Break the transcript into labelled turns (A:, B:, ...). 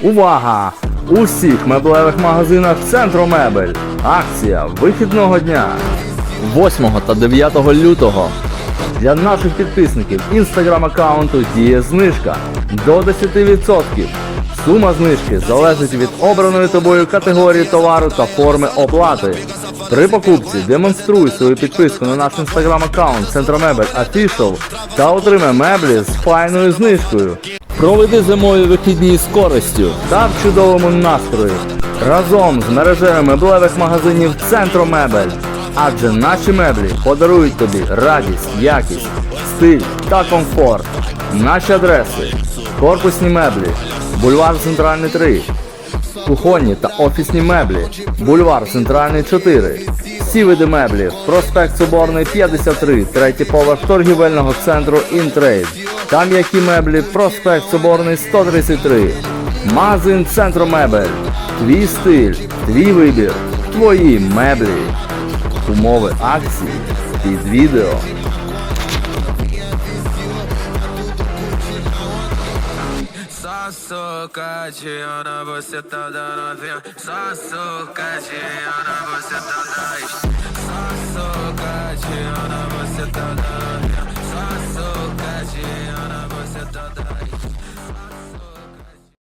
A: Увага! У всіх меблевих магазинах Центру Мебель. Акція вихідного дня. 8 та 9 лютого. Для наших підписників інстаграм аккаунту діє знижка до 10%. Сума знижки залежить від обраної тобою категорії товару та форми оплати. При покупці демонструй свою підписку на наш інстаграм аккаунт Центромебель Official та отримай меблі з файною знижкою. Проведи зимові вихідні з користю та в чудовому настрої разом з мережею меблевих магазинів Центромебель. Адже наші меблі подарують тобі радість, якість, стиль та комфорт. Наші адреси: корпусні меблі, бульвар Центральний 3, кухонні та офісні меблі, бульвар Центральний 4. Всі види меблів, проспект Соборний 53, третій поверх торгівельного центру Інтрейд. Там які меблі, проспект Соборний 133. Магазин Центромебель. Твій стиль, твій вибір, твої меблі. Умови акції під відео.
B: Só socadinha na você tá dando novinha. Só socadinha na você tá da Só socadinha na você tá dando novinha. Só socadinha na você tá da